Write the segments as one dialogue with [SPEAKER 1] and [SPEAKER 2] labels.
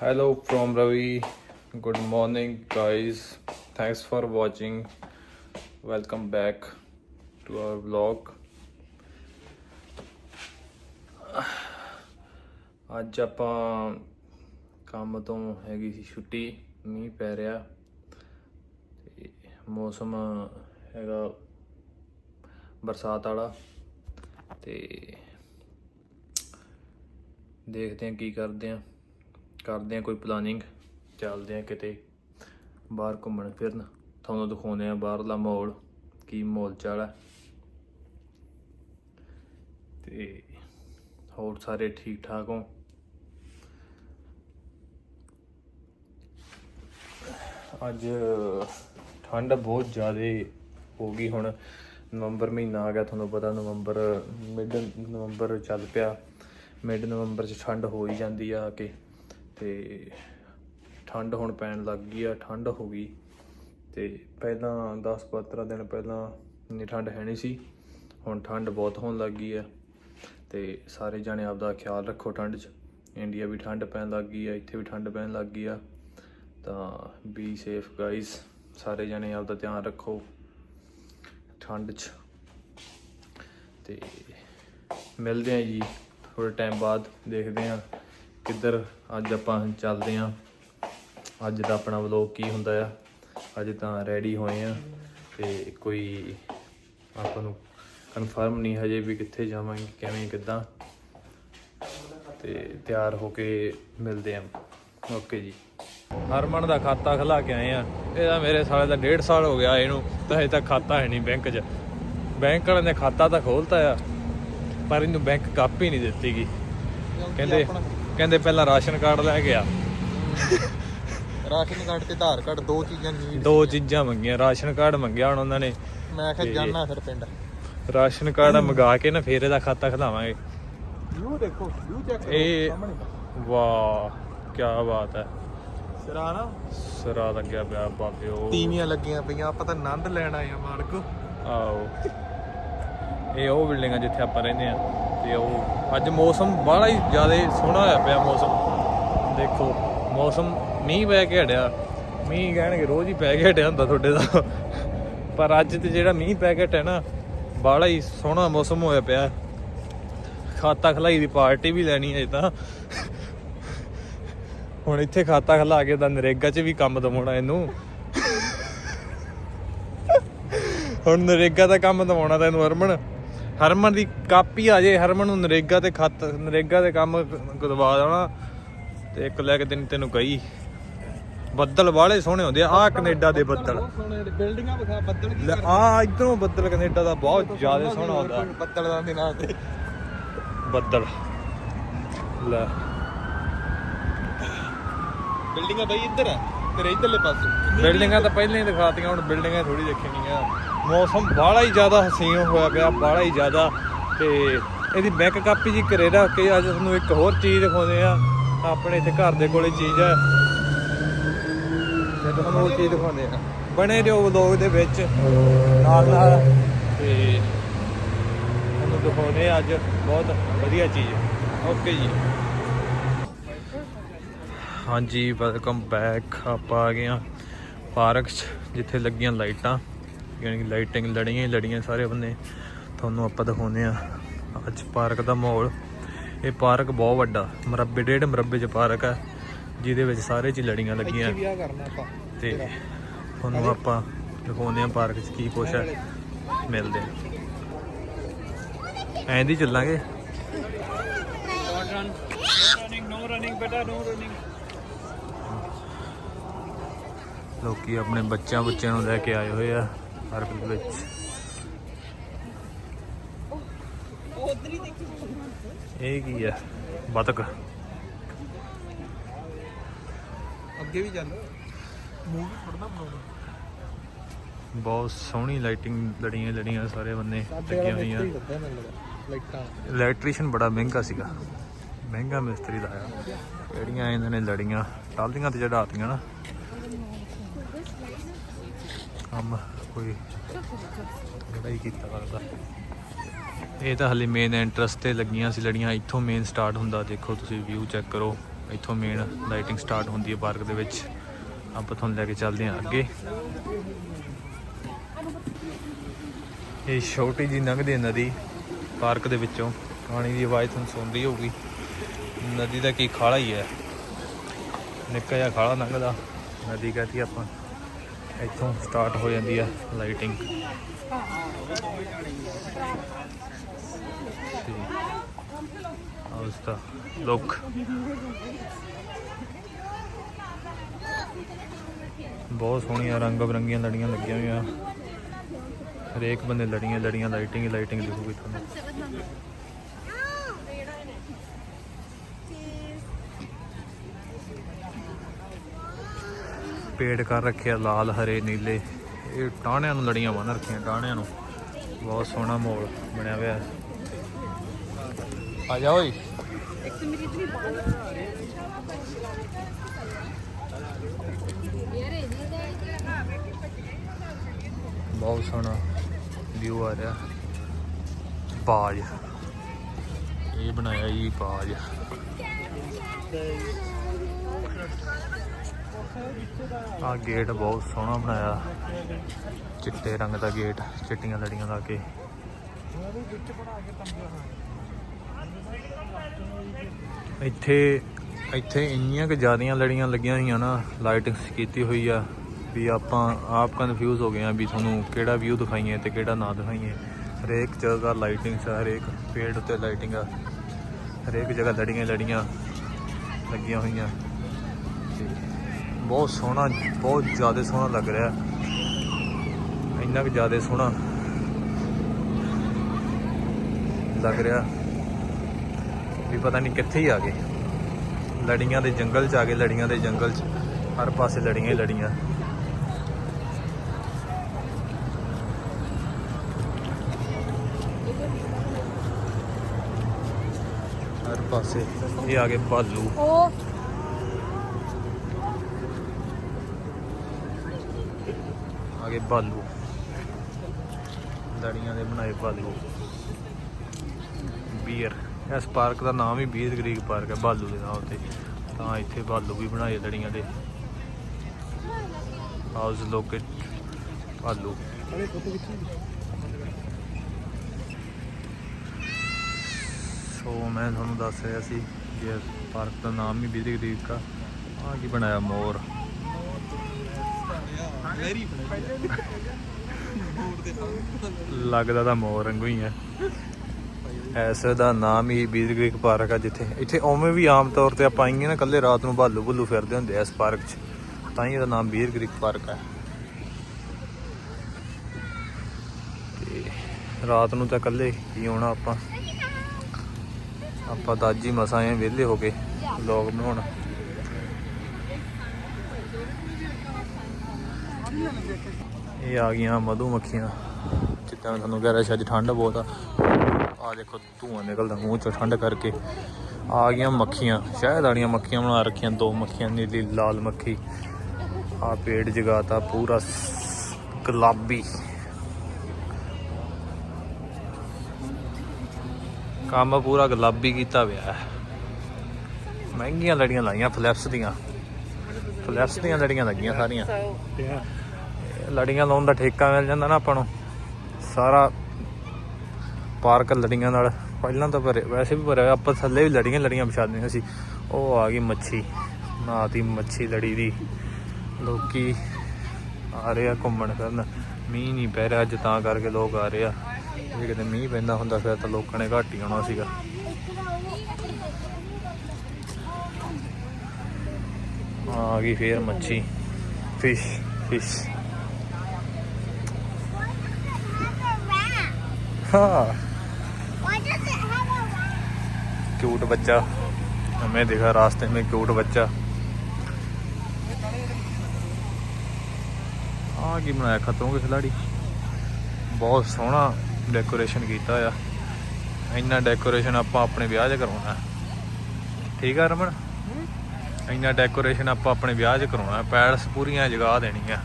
[SPEAKER 1] Hello from Ravi. Good morning, guys. Thanks for watching. Welcome back to our vlog. ਅੱਜ ਆਪਾਂ ਕੰਮ ਤੋਂ ਹੈਗੀ ਸੀ ਛੁੱਟੀ ਮੀਂਹ ਪੈ ਰਿਹਾ ਤੇ ਮੌਸਮ ਹੈਗਾ ਬਰਸਾਤ ਵਾਲਾ ਤੇ ਦੇਖਦੇ ਹਾਂ ਕੀ ਕਰਦੇ ਹਾਂ ਕਰਦੇ ਹਾਂ ਕੋਈ ਪਲਾਨਿੰਗ ਚੱਲਦੇ ਹਾਂ ਕਿਤੇ ਬਾਹਰ ਘੁੰਮਣ ਫਿਰਨ। ਤੁਹਾਨੂੰ ਦਿਖਾਉਂਦੇ ਹਾਂ ਬਾਹਰਲਾ ਮਾਹੌਲ, ਕੀ ਮਾਹੌਲ ਚਾਲ ਹੈ ਤੇ ਹੋਰ ਸਾਰੇ ਠੀਕ ਠਾਕ ਹੋ? ਅੱਜ ਠੰਡ ਬਹੁਤ ਜ਼ਿਆਦਾ ਹੋ ਗਈ ਹੁਣ। ਨਵੰਬਰ ਮਹੀਨਾ ਆ ਗਿਆ, ਤੁਹਾਨੂੰ ਪਤਾ ਨਵੰਬਰ, ਮਿਡ ਨਵੰਬਰ ਚੱਲ ਪਿਆ। ਮਿਡ ਨਵੰਬਰ 'ਚ ਠੰਡ ਹੋ ਹੀ ਜਾਂਦੀ ਆ ਕਿ। ਤੇ ਠੰਡ ਹੁਣ ਪੈਣ ਲੱਗ ਗਈ ਆ, ਠੰਡ ਹੋ ਗਈ। ਤੇ ਪਹਿਲਾਂ 10-15 ਦਿਨ ਪਹਿਲਾਂ ਇੰਨੀ ਠੰਡ ਹੈ ਨਹੀਂ ਸੀ, ਹੁਣ ਠੰਡ ਬਹੁਤ ਹੋਣ ਲੱਗ ਗਈ ਆ। ਤੇ ਸਾਰੇ ਜਾਣੇ ਆਪਦਾ ਖਿਆਲ ਰੱਖੋ ਠੰਡ 'ਚ, ਇੰਡੀਆ ਵੀ ਠੰਡ ਪੈਣ ਲੱਗ ਗਈ ਆ, ਇੱਥੇ ਵੀ ਠੰਡ ਪੈਣ ਲੱਗ ਗਈ ਆ। ਤਾਂ ਬੀ ਸੇਫ ਗਾਇਸ ਸਾਰੇ ਜਣੇ ਆਪਦਾ ਧਿਆਨ ਰੱਖੋ ਠੰਡ 'ਚ। ਤੇ ਮਿਲਦੇ ਆ ਜੀ ਥੋੜੇ ਟਾਈਮ ਬਾਅਦ, ਦੇਖਦੇ ਆ ਕਿੱਧਰ ਅੱਜ ਆਪਾਂ ਚੱਲਦੇ ਆ? ਅੱਜ ਦਾ ਆਪਣਾ ਵਲੋਗ ਕੀ ਹੁੰਦਾ ਆ? ਅੱਜ ਤਾਂ ਰੈਡੀ ਹੋਏ ਆ ਤੇ ਕੋਈ ਆਪਾਂ ਨੂੰ ਕਨਫਰਮ ਨਹੀਂ ਹਜੇ ਵੀ ਕਿੱਥੇ ਜਾਵਾਂਗੇ ਕਿਵੇਂ ਕਿੱਦਾਂ? ਤੇ ਤਿਆਰ ਹੋ ਕੇ ਮਿਲਦੇ ਆ। ਓਕੇ ਜੀ। ਹਰਮਨ ਦਾ ਖਾਤਾ ਖੁਲਾ ਕੇ ਆਏ ਆ। ਇਹਦਾ ਮੇਰੇ ਸਾਲੇ ਦਾ 1.5 ਸਾਲ ਹੋ ਗਿਆ ਇਹਨੂੰ ਤਾਂ ਹਜੇ ਤੱਕ ਖਾਤਾ ਹੈ ਨਹੀਂ ਬੈਂਕ 'ਚ। ਬੈਂਕ ਵਾਲਿਆਂ ਨੇ ਖਾਤਾ ਤਾਂ ਖੋਲਤਾ ਆ ਪਰ ਇਹਨੂੰ ਬੈਂਕ ਕਾਪੀ ਨਹੀਂ ਦਿੱਤੀਗੀ ਕਹਿੰਦੇ ਕਹਿੰਦੇ ਪਹਿਲਾਂ ਰਾਸ਼ਨ ਕਾਰਡ ਲੈ ਕੇ ਆ।
[SPEAKER 2] ਰਾਸ਼ਨ ਕਾਰਡ ਤੇ ਆਧਾਰ ਕਾਰਡ ਦੋ ਚੀਜ਼ਾਂ ਨੀਡ
[SPEAKER 1] ਦੋ ਚੀਜ਼ਾਂ ਮੰਗੀਆਂ ਰਾਸ਼ਨ ਕਾਰਡ ਮੰਗਿਆ ਹੁਣ ਉਹਨਾਂ ਨੇ।
[SPEAKER 2] ਮੈਂ ਕਿਹਾ ਜਾਣਾ ਫਿਰ ਪਿੰਡ।
[SPEAKER 1] ਰਾਸ਼ਨ ਕਾਰਡ ਮੰਗਾ ਕੇ ਨਾ ਫੇਰ ਇਹਦਾ ਖਾਤਾ ਖੁਲਾਵਾਂਗੇ।
[SPEAKER 2] ਵਿਊ ਦੇਖੋ ਵਿਊ ਚੈੱਕ
[SPEAKER 1] ਇਹ ਵਾਹ ਕੀ ਬਾਤ ਹੈ।
[SPEAKER 2] ਸਿਰਾ ਨਾ।
[SPEAKER 1] ਸਰਾ ਲੱਗਿਆ ਪਿਆ ਬਾਬਿਓ
[SPEAKER 2] ਤੀਵੀਆਂ ਲੱਗੀਆਂ ਪਈਆਂ ਆਪਾਂ ਤਾਂ ਆਨੰਦ ਲੈਣ ਆਏ ਆ ਮਾਲਕ।
[SPEAKER 1] ਆਓ। ਇਹ ਉਹ ਬਿਲਡਿੰਗ ਆ ਜਿੱਥੇ ਆਪਾਂ ਰਹਿੰਦੇ ਆ ਤੇ ਉਹ ਅੱਜ ਮੌਸਮ ਬੜਾ ਹੀ ਜ਼ਿਆਦਾ ਸੋਹਣਾ ਹੋਇਆ ਪਿਆ ਮੌਸਮ। ਦੇਖੋ, ਮੌਸਮ ਮੀਂਹ ਪੈ ਕੇ ਹਟਿਆ। ਮੀਂਹ ਕਹਿਣਗੇ ਰੋਜ਼ ਹੀ ਪੈ ਕੇ ਹਟਿਆ ਹੁੰਦਾ ਤੁਹਾਡੇ ਦਾ ਪਰ ਅੱਜ ਤੇ ਜਿਹੜਾ ਮੀਂਹ ਪੈ ਕੇ ਹਟਿਆ ਨਾ ਬੜਾ ਹੀ ਸੋਹਣਾ ਮੌਸਮ ਹੋਇਆ ਪਿਆ। ਖਾਤਾ ਖਲਾਈ ਦੀ ਪਾਰਟੀ ਵੀ ਲੈਣੀ ਹੈ ਤਾਂ। ਹੁਣ ਇੱਥੇ ਖਾਤਾ ਖਲਾ ਕੇ ਤਾਂ ਨਰੇਗਾ 'ਚ ਵੀ ਕੰਮ ਦਵਾਉਣਾ ਇਹਨੂੰ। ਹੁਣ ਨਰੇਗਾ ਦਾ ਕੰਮ ਦਵਾਉਣਾ ਤੈਨੂੰ ਹਰਮਨ ਹਰਮਨ ਦੀ ਕਾਪੀ ਆ ਜੇ ਹਰਮਨ ਨੂੰ ਨਰੇਗਾ ਤੇ ਖਤ ਨਰੇਗਾ ਦੇ ਕੰਮ ਦਵਾ ਦੇਣਾ। ਤੇ ਇੱਕ ਲੈ ਕੇ ਤੈਨੂੰ ਤੈਨੂੰ ਕਹੀ। ਬੱਦਲ ਵਾਲੇ ਸੋਹਣੇ ਹੁੰਦੇ ਆ। ਆਹ ਕੈਨੇਡਾ ਦੇ ਬੱਦਲ।
[SPEAKER 2] ਬਿਲਡਿੰਗਾਂ ਵਿਖਾ ਬੱਦਲ ਕੀ
[SPEAKER 1] ਆ ਇਧਰੋਂ ਬੱਦਲ ਕੈਨੇਡਾ ਦਾ ਬਹੁਤ ਜ਼ਿਆਦਾ ਸੋਹਣਾ ਹੁੰਦਾ।
[SPEAKER 2] ਬੱਦਲ ਦਾ ਦਿਨਾਂ ਤੇ।
[SPEAKER 1] ਬੱਦਲ। ਲੈ।
[SPEAKER 2] ਬਿਲਡਿੰਗਾਂ ਬਈ ਇੱਧਰ ਆ ਤੇਰੇ ਇੱਧਰਲੇ ਪਾਸੇ।
[SPEAKER 1] ਬਿਲਡਿੰਗਾਂ ਤਾਂ ਪਹਿਲਾਂ ਹੀ ਦਿਖਾਤੀਆਂ ਹੁਣ ਬਿਲਡਿੰਗਾਂ ਥੋੜੀ ਦੇਖਣੀਆਂ। ਮੌਸਮ ਬਾਹਲਾ ਹੀ ਜ਼ਿਆਦਾ ਹਸੀਨ ਹੋਇਆ ਪਿਆ, ਬਾਹਲਾ ਹੀ ਜ਼ਿਆਦਾ। ਤੇ ਇਹਦੀ ਬੈਕ ਕਾਪੀ ਜੀ ਘਰੇ ਰੱਖ ਕੇ ਅੱਜ ਤੁਹਾਨੂੰ ਇੱਕ ਹੋਰ ਚੀਜ਼ ਦਿਖਾਉਂਦੇ ਆ ਆਪਣੇ ਇੱਥੇ ਘਰ ਦੇ ਕੋਲੇ ਚੀਜ਼ ਹੈ। ਤੇ ਤੁਹਾਨੂੰ ਉਹ ਚੀਜ਼ ਦਿਖਾਉਂਦੇ ਆ ਬਣੇ ਰਹੋ ਵਲੋਗ ਦੇ ਵਿੱਚ। ਨਾਲ ਨਾਲ। ਤੇ ਤੁਹਾਨੂੰ ਦਿਖਾਉਂਦੇ ਆ ਅੱਜ ਬਹੁਤ ਵਧੀਆ ਚੀਜ਼। ਓਕੇ ਜੀ। ਹਾਂਜੀ ਵੈਲਕਮ ਬੈਕ ਆਪਾਂ ਆ ਗਏ ਆ ਪਾਰਕ 'ਚ, ਜਿੱਥੇ ਲੱਗੀਆਂ ਲਾਈਟਾਂ। ਯਾਨੀ ਕਿ ਲਾਈਟਿੰਗ ਲੜੀਆਂ ਹੀ ਲੜੀਆਂ ਸਾਰੇ ਬੰਨੇ। ਤੁਹਾਨੂੰ ਆਪਾਂ ਦਿਖਾਉਂਦੇ ਆ ਅੱਜ ਪਾਰਕ ਦਾ ਮਾਹੌਲ। ਇਹ ਪਾਰਕ ਬਹੁਤ ਵੱਡਾ ਮਰੱਬੇ ਡੇਢ ਮਰੱਬੇ 'ਚ ਪਾਰਕ ਹੈ ਜਿਹਦੇ ਵਿੱਚ ਸਾਰੇ 'ਚ ਲੜੀਆਂ ਲੱਗੀਆਂ। ਤੇ ਤੁਹਾਨੂੰ ਆਪਾਂ ਦਿਖਾਉਂਦੇ ਆ ਪਾਰਕ 'ਚ ਕੀ ਕੁਛ ਹੈ ਮਿਲਦੇ ਆ ਐਂ ਦੀ ਚੱਲਾਂਗੇ? ਲੋਕੀ ਆਪਣੇ ਬੱਚਿਆਂ ਬੱਚਿਆਂ ਨੂੰ ਲੈ ਕੇ ਆਏ ਹੋਏ ਆ। ਇਹ ਕੀ ਆ? ਬਤਕ।
[SPEAKER 2] ਅੱਗੇ ਵੀ ਚੱਲ। ਮੂਵੀ ਥੋੜਾ ਨਾ ਬਣਾਉਣਾ
[SPEAKER 1] ਬਹੁਤ ਸੋਹਣੀ ਲਾਈਟਿੰਗ ਲੜੀਆਂ ਲੜੀਆਂ ਸਾਰੇ ਬੰਨੇ ਲੱਗੀਆਂ ਹੋਈਆਂ।
[SPEAKER 2] ਲਾਈਟਾਂ।
[SPEAKER 1] ਇਲੈਕਟ੍ਰੀਸ਼ੀਅਨ ਬੜਾ ਮਹਿੰਗਾ ਸੀਗਾ। ਮਹਿੰਗਾ ਮਿਸਤਰੀ ਦਾ ਆ। ਜਿਹੜੀਆਂ ਇਹਨਾਂ ਨੇ ਲੜੀਆਂ ਟਾਲੀਆਂ ਤੇ ਚੜਾਤੀਆਂ ਨਾ। ਕੰਮ ਕੋਈ ਬੜਾ ਹੀ ਕੀਤਾ ਕਰਦਾ। ਇਹ ਤਾਂ ਹਲੇ ਮੇਨ ਐਂਟਰਸ ਤੇ ਲੱਗੀਆਂ ਸੀ ਲੜੀਆਂ, ਇੱਥੋਂ ਮੇਨ ਸਟਾਰਟ ਹੁੰਦਾ। ਦੇਖੋ ਤੁਸੀਂ ਵਿਊ ਚੈੱਕ ਕਰੋ, ਇੱਥੋਂ ਮੇਨ ਲਾਈਟਿੰਗ ਸਟਾਰਟ ਹੁੰਦੀ ਹੈ ਪਾਰਕ ਦੇ ਵਿੱਚ। ਆਪਾਂ ਤੁਹਾਨੂੰ ਲੈ ਕੇ ਚੱਲਦੇ ਹਾਂ ਅੱਗੇ। ਇਹ ਛੋਟੀ ਜੀ ਲੰਘਦੀ ਨਦੀ ਪਾਰਕ ਦੇ ਵਿੱਚੋਂ। ਪਾਣੀ ਦੀ ਆਵਾਜ਼ ਤੁਹਾਨੂੰ ਸੁਣ ਹੋਊਗੀ। ਨਦੀ ਦਾ ਕੀ ਖਾਲਾ ਹੀ ਹੈ। ਨਿੱਕਾ ਜਿਹਾ ਖਾਲਾ ਲੰਘਦਾ ਨਦੀ ਕਹਤੀ ਆਪਾਂ। ਇੱਥੋਂ ਸਟਾਰਟ ਹੋ ਜਾਂਦੀ ਆ ਲਾਈਟਿੰਗ। ਤੇ ਆਹ ਉਸ ਦਾ ਲੁੱਕ ਬਹੁਤ ਸੋਹਣੀਆਂ ਰੰਗ ਬਰੰਗੀਆਂ ਲੜੀਆਂ ਲੱਗੀਆਂ ਹੋਈਆਂ। ਹਰੇਕ ਬੰਦੇ ਲੜੀਆਂ ਲੜੀਆਂ ਲਾਈਟਿੰਗ ਹੀ ਲਾਈਟਿੰਗ ਦਿਖੂਗੀ ਤੁਹਾਨੂੰ ਪੇੜ ਕਰ ਰੱਖਿਆ, ਲਾਲ, ਹਰੇ, ਨੀਲੇ। ਇਹ ਟਾਹਣਿਆਂ ਨੂੰ ਲੜੀਆਂ ਬੰਨ ਰੱਖੀਆਂ ਟਾਹਣਿਆਂ ਨੂੰ। ਬਹੁਤ ਸੋਹਣਾ ਮਾਹੌਲ ਬਣਿਆ ਹੋਇਆ। ਆ ਜਾ ਓਏ। ਬਹੁਤ ਸੋਹਣਾ ਵਿਊ ਆ ਰਿਹਾ। ਬਾਜ। ਇਹ ਬਣਾਇਆ ਜੀ ਬਾਜ। ਆ ਗੇਟ ਬਹੁਤ ਸੋਹਣਾ ਬਣਾਇਆ। ਚਿੱਟੇ ਰੰਗ ਦਾ ਗੇਟ, ਚਿੱਟੀਆਂ ਲੜੀਆਂ ਲਾ ਕੇ। ਇੱਥੇ ਇੱਥੇ ਇੰਨੀਆਂ ਕਿ ਜ਼ਿਆਦੀਆਂ ਲੜੀਆਂ ਲੱਗੀਆਂ ਹੋਈਆਂ ਨਾ ਲਾਈਟਿੰਗਸ ਕੀਤੀ ਹੋਈ ਆ, ਵੀ ਆਪਾਂ ਆਪ ਕਨਫਿਊਜ਼ ਹੋ ਗਏ ਆ ਵੀ ਤੁਹਾਨੂੰ ਕਿਹੜਾ ਵਿਊ ਦਿਖਾਈਏ ਤੇ ਕਿਹੜਾ ਨਾ ਦਿਖਾਈਏ। ਹਰੇਕ ਜਗ੍ਹਾ ਲਾਈਟਿੰਗਸ ਆ, ਹਰੇਕ ਪੇੜ ਉੱਤੇ ਲਾਈਟਿੰਗ ਆ। ਹਰੇਕ ਜਗ੍ਹਾ ਲੜੀਆਂ ਲੜੀਆਂ ਲੱਗੀਆਂ ਹੋਈਆਂ। ਤੇ ਬਹੁਤ ਸੋਹਣਾ, ਬਹੁਤ ਜ਼ਿਆਦਾ ਸੋਹਣਾ ਲੱਗ ਰਿਹਾ। ਇੰਨਾ ਕੁ ਜ਼ਿਆਦਾ ਸੋਹਣਾ ਲੱਗ ਰਿਹਾ ਵੀ ਪਤਾ ਨਹੀਂ ਕਿੱਥੇ ਹੀ ਆ ਗਏ। ਲੜੀਆਂ ਦੇ ਜੰਗਲ ਚ ਆ ਗਏ, ਲੜੀਆਂ ਦੇ ਜੰਗਲ ਚ। ਹਰ ਪਾਸੇ ਲੜੀਆਂ ਹੀ ਲੜੀਆਂ। ਹਰ ਪਾਸੇ ਇਹ ਆ ਗਏ ਭਾਲੂ। ਆ ਗਏ ਭਾਲੂ ਲੜੀਆਂ ਦੇ ਬਣਾਏ ਬਾਲੂ। ਬੀਅਰ। ਇਸ ਪਾਰਕ ਦਾ ਨਾਮ ਹੀ ਬੀਅਰ ਗ੍ਰੀਕ ਪਾਰਕ ਹੈ, ਬਾਲੂ ਦੇ ਨਾਮ ਤੇ। ਤਾਂ ਇੱਥੇ ਬਾਲੂ ਵੀ ਬਣਾਏ ਲੜੀਆਂ ਦੇ। ਹਾਊਸ ਲੋਕੇਟ ਭਾਲੂ ਸੋ ਮੈਂ ਤੁਹਾਨੂੰ ਦੱਸ ਰਿਹਾ ਸੀ ਕਿ ਇਸ ਪਾਰਕ ਦਾ ਨਾਮ ਹੀ ਬੀਅਰ ਗ੍ਰੀਕ ਆ। ਆ ਕੀ ਬਣਾਇਆ ਮੋਰ।
[SPEAKER 2] ਲੈਰੀ
[SPEAKER 1] ਲੱਗਦਾ ਤਾਂ ਮੋਰ ਵਾਂਗੂ ਹੀ ਹੈ ਐਸ ਦਾ ਨਾਮ ਹੀ ਬੀਰ ਪਾਰਕ ਆ ਜਿੱਥੇ। ਇੱਥੇ ਉਵੇਂ ਵੀ ਆਮ ਤੌਰ ਤੇ ਆਪਾਂ ਆਈਏ ਨਾ ਕੱਲੇ ਰਾਤ ਨੂੰ ਭਾਲੂ ਭੁੱਲੂ ਫਿਰਦੇ ਹੁੰਦੇ ਆ ਇਸ ਪਾਰਕ 'ਚ। ਤਾਂ ਹੀ ਇਹਦਾ ਨਾਮ ਬੀਰ ਗ੍ਰੀਕ ਪਾਰਕ ਹੈ ਤੇ ਰਾਤ ਨੂੰ ਤਾਂ ਕੱਲੇ ਹੀ ਆਉਣਾ ਆਪਾਂ। ਆਪਾਂ ਦਾਜੀ ਅੱਜ ਮਸਾਂ ਆਏ ਵਿਹਲੇ ਹੋ ਕੇ ਲੋਕ ਬਣਾਉਣਾ। ਇਹ ਆ ਗਈਆਂ ਮਧੂ ਮੱਖੀਆਂ ਜਿੱਦਾਂ ਮੈਂ ਤੁਹਾਨੂੰ ਕਹਿ ਰਿਹਾ ਸੀ, ਅੱਜ ਠੰਡ ਬਹੁਤ ਆ। ਆ ਦੇਖੋ, ਧੂਆਂ ਨਿਕਲਦਾ ਮੂੰਹ ਚੋਂ ਠੰਡ ਕਰਕੇ। ਆ ਗਈਆਂ ਮੱਖੀਆਂ। ਸ਼ਾਇਦ ਆੜੀਆਂ ਮੱਖੀਆਂ ਬਣਾ ਰੱਖੀਆਂ, ਦੋ ਮੱਖੀਆਂ, ਨੀਲੀ, ਲਾਲ ਮੱਖੀ। ਆ ਪੇੜ ਜਗਾਤਾ, ਪੂਰਾ ਗੁਲਾਬੀ। ਕੰਮ ਪੂਰਾ ਗੁਲਾਬੀ ਕੀਤਾ ਹੋਇਆ ਹੈ। ਮਹਿੰਗੀਆਂ ਲੜੀਆਂ ਲਾਈਆਂ, ਫਲੈਪਸ ਦੀਆਂ। ਫਲੈਪਸ ਦੀਆਂ ਲੜੀਆਂ ਲੱਗੀਆਂ ਸਾਰੀਆਂ। ਲੜੀਆਂ ਲਾਉਣ ਦਾ ਠੇਕਾ ਮਿਲ ਜਾਂਦਾ ਨਾ ਆਪਾਂ ਨੂੰ। ਸਾਰਾ ਪਾਰਕ ਲੜੀਆਂ ਨਾਲ। ਪਹਿਲਾਂ ਤਾਂ ਭਰੇ, ਵੈਸੇ ਵੀ ਭਰਿਆ ਆਪਾਂ ਥੱਲੇ ਵੀ ਲੜੀਆਂ ਲੜੀਆਂ ਵਿਛਾ ਸੀ। ਉਹ ਆ ਗਈ ਮੱਛੀ ਨਾਤੀ ਮੱਛੀ ਲੜੀ ਦੀ। ਲੋਕੀ ਆ ਰਹੇ ਆ ਘੁੰਮਣ ਫਿਰਨ। ਮੀਂਹ ਨਹੀਂ ਪੈ ਰਿਹਾ ਅੱਜ, ਤਾਂ ਕਰਕੇ ਲੋਕ ਆ ਰਹੇ ਆ। ਜੇ ਕਿਤੇ ਮੀਂਹ ਪੈਂਦਾ ਹੁੰਦਾ, ਫਿਰ ਤਾਂ ਲੋਕਾਂ ਨੇ ਘੱਟ ਹੀ ਆਉਣਾ ਸੀਗਾ। ਆ ਗਈ ਫੇਰ ਮੱਛੀ। Fish fish. हाँ
[SPEAKER 3] Why does it have a rat?
[SPEAKER 1] Cute बच्चा हमें देखा रास्ते में क्यूट बच्चा ਆ ਕੀ ਬਣਾਇਆ ਖਤਰੋਂ ਕੇ ਖਿਲਾੜੀ ਬਹੁਤ ਸੋਹਣਾ ਡੈਕੋਰੇਸ਼ਨ ਕੀਤਾ ਆ ਇੰਨਾ ਡੈਕੋਰੇਸ਼ਨ ਆਪਾਂ ਆਪਣੇ ਵਿਆਹ 'ਚ ਕਰਾਉਣਾ ਹੈ। ਠੀਕ ਆ ਰਮਨ ਇੰਨਾ ਡੈਕੋਰੇਸ਼ਨ ਆਪਾਂ ਆਪਣੇ ਵਿਆਹ 'ਚ ਕਰਾਉਣਾ ਹੈ। ਪੈਲਸ ਪੂਰੀਆਂ ਜਗਾ ਦੇਣੀਆਂ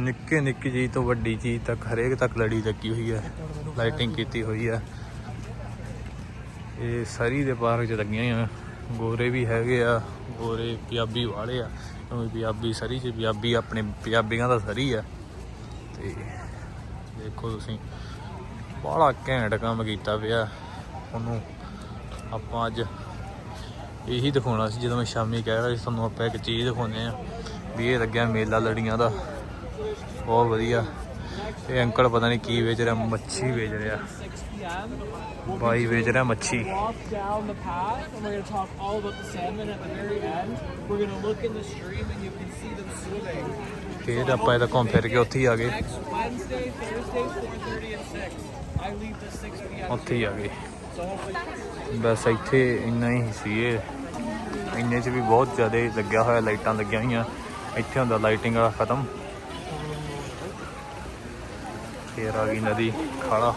[SPEAKER 1] ਨਿੱਕੇ ਨਿੱਕੀ ਚੀਜ਼ ਤੋਂ ਵੱਡੀ ਚੀਜ਼ ਤੱਕ, ਹਰੇਕ ਤੱਕ ਲੜੀ ਲੱਗੀ ਹੋਈ ਹੈ। ਲਾਈਟਿੰਗ ਕੀਤੀ ਹੋਈ ਹੈ। ਇਹ ਸਰੀ ਦੇ ਪਾਰਕ 'ਚ ਲੱਗੀਆਂ ਆ ਗੋਰੇ ਵੀ ਹੈਗੇ ਆ, ਗੋਰੇ ਪੰਜਾਬੀ ਵਾਲੇ ਆ। ਕਿਉਂਕਿ ਪੰਜਾਬੀ ਸਰੀ 'ਚ ਪੰਜਾਬੀ ਆਪਣੇ ਪੰਜਾਬੀਆਂ ਦਾ ਸਰੀ ਆ। ਤੇ ਦੇਖੋ ਤੁਸੀਂ ਬੜਾ ਘੈਂਟ ਕੰਮ ਕੀਤਾ ਪਿਆ। ਉਹਨੂੰ ਆਪਾਂ ਅੱਜ ਇਹੀ ਦਿਖਾਉਣਾ ਸੀ, ਜਦੋਂ ਮੈਂ ਸ਼ਾਮੀ ਕਹਿ ਰਿਹਾ ਸੀ, ਤੁਹਾਨੂੰ ਆਪਾਂ ਇੱਕ ਚੀਜ਼ ਦਿਖਾਉਂਦੇ ਆ ਵੀ ਇਹ ਲੱਗਿਆ ਮੇਲਾ ਲੜੀਆਂ ਦਾ। ਬਹੁਤ ਵਧੀਆ ਇਹ ਅੰਕਲ ਪਤਾ ਨਹੀਂ ਕੀ ਵੇਚ ਰਿਹਾ ਮੱਛੀ ਵੇਚ ਰਿਹਾ ਬਾਈ ਵੇਚ ਰਿਹਾ ਮੱਛੀ ਫਿਰ ਆਪਾਂ ਇਹਦਾ ਘੁੰਮ ਫਿਰ ਕੇ ਉੱਥੇ ਹੀ ਆ ਗਏ ਉੱਥੇ ਹੀ ਆ ਗਏ ਬਸ ਇੱਥੇ ਇੰਨਾ ਹੀ ਸੀ ਇਹ ਇੰਨੇ 'ਚ ਵੀ ਬਹੁਤ ਜ਼ਿਆਦਾ ਲੱਗਿਆ ਹੋਇਆ ਲਾਈਟਾਂ ਲੱਗੀਆਂ ਹੋਈਆਂ ਇੱਥੇ ਹੁੰਦਾ ਲਾਈਟਿੰਗ ਖਤਮ ਫੇਰ ਆ ਗਈ ਨਦੀ ਖਾਲਾ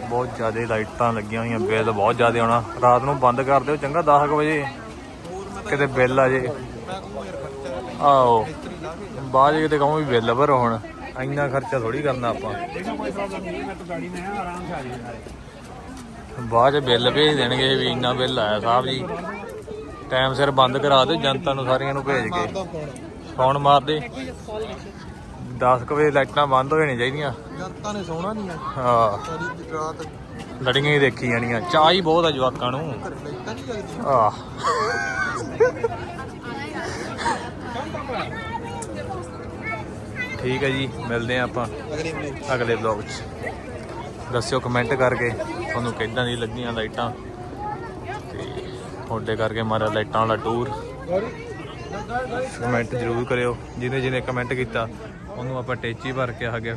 [SPEAKER 1] ਬਹੁਤ ਜ਼ਿਆਦਾ ਲਾਈਟਾਂ ਲੱਗੀਆਂ ਹੋਈਆਂ, ਬਿੱਲ ਬਹੁਤ ਜ਼ਿਆਦਾ ਆਉਣਾ। ਰਾਤ ਨੂੰ ਬੰਦ ਕਰ ਦਿਓ, ਚੰਗਾ 10 ਕੁ ਵਜੇ। ਕਿਤੇ ਬਿੱਲ ਆ ਜੇ। ਆਓ ਬਾਅਦ 'ਚ ਕਿਤੇ ਕਹੂੰ ਵੀ ਬਿੱਲ ਭਰੋ ਹੁਣ। ਇੰਨਾ ਖਰਚਾ ਥੋੜੀ ਕਰਨਾ ਆਪਾਂ। ਬਾਅਦ 'ਚ ਬਿੱਲ ਭੇਜ ਦੇਣਗੇ ਵੀ ਇੰਨਾ ਬਿੱਲ ਆਇਆ ਸਾਹਿਬ ਜੀ। ਟਾਈਮ ਸਿਰ ਬੰਦ ਕਰਾ ਦਿਓ, ਜਨਤਾ ਨੂੰ ਸਾਰੀਆਂ ਨੂੰ ਭੇਜ ਕੇ। ਫੋਨ ਮਾਰ ਦੇ 10 ਕੁ ਵਜੇ ਲਾਈਟਾਂ ਬੰਦ ਹੋ ਜਾਣੀਆਂ ਚਾਹੀਦੀਆਂ।
[SPEAKER 2] ਜਨਤਾ ਨੇ ਸੋਣਾ ਨਹੀਂ ਆ
[SPEAKER 1] ਹਾਂ।
[SPEAKER 2] ਸਾਰੀ ਰਾਤ
[SPEAKER 1] ਲੜੀਆਂ ਹੀ ਦੇਖੀ ਜਾਣੀਆਂ। ਚਾਹ ਹੀ ਬਹੁਤ ਆ ਜਵਾਕਾਂ ਨੂੰ।
[SPEAKER 2] ਲਾਈਟਾਂ ਨਹੀਂ ਲੱਗਦੀਆਂ
[SPEAKER 1] ਆਹ। ਠੀਕ ਹੈ ਜੀ ਮਿਲਦੇ ਆ ਆਪਾਂ
[SPEAKER 2] ਅਗਲੇ
[SPEAKER 1] ਅਗਲੇ ਵਲੌਗ 'ਚ। ਦੱਸਿਓ ਕਮੈਂਟ ਕਰਕੇ ਤੁਹਾਨੂੰ ਕਿੱਦਾਂ ਦੀ ਲੱਗੀਆਂ ਲਾਈਟਾਂ? ਤੇ ਤੁਹਾਡੇ ਕਰਕੇ ਮਾਰਾ ਲਾਈਟਾਂ ਵਾਲਾ ਟੂਰ ਕਮੈਂਟ ਜ਼ਰੂਰ ਕਰਿਓ ਜਿਹਨੇ ਜਿਹਨੇ ਕਮੈਂਟ ਕੀਤਾ ਉਹਨੂੰ ਆਪਾਂ ਟੇਚੀ ਭਰ ਕੇ ਆ ਗਿਆ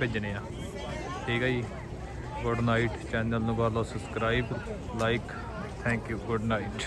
[SPEAKER 1] ਭੇਜਣੇ ਆ। ਠੀਕ ਹੈ ਜੀ? ਗੁੱਡ ਨਾਈਟ ਚੈਨਲ ਨੂੰ ਕਰ ਲਓ subscribe like thank you good night